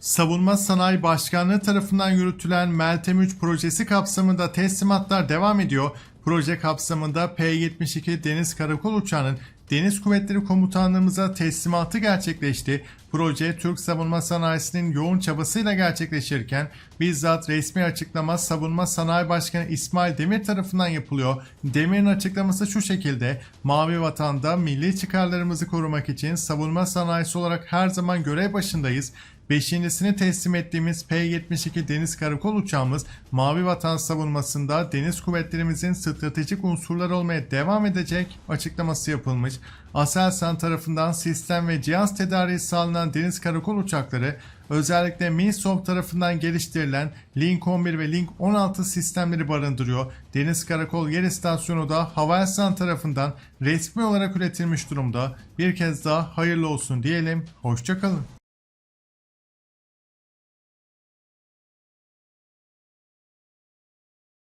Savunma Sanayi Başkanlığı tarafından yürütülen Meltem 3 projesi kapsamında teslimatlar devam ediyor. Proje kapsamında P-72 Deniz Karakol Uçağı'nın Deniz Kuvvetleri Komutanlığımıza teslimatı gerçekleşti. Proje Türk savunma sanayisinin yoğun çabasıyla gerçekleşirken bizzat resmi açıklama Savunma Sanayi Başkanı İsmail Demir tarafından yapılıyor. Demir'in açıklaması şu şekilde. Mavi Vatan'da milli çıkarlarımızı korumak için savunma sanayisi olarak her zaman görev başındayız. Beşincisini teslim ettiğimiz P-72 Deniz Karakol uçağımız Mavi Vatan savunmasında deniz kuvvetlerimizin stratejik unsurları olmaya devam edecek açıklaması yapılmış. Aselsan tarafından sistem ve cihaz tedariği sağlanan deniz karakol uçakları özellikle Minsov tarafından geliştirilen Link 11 ve Link 16 sistemleri barındırıyor. Deniz Karakol Yer İstasyonu da Havelsan tarafından resmi olarak üretilmiş durumda. Bir kez daha hayırlı olsun diyelim. Hoşçakalın.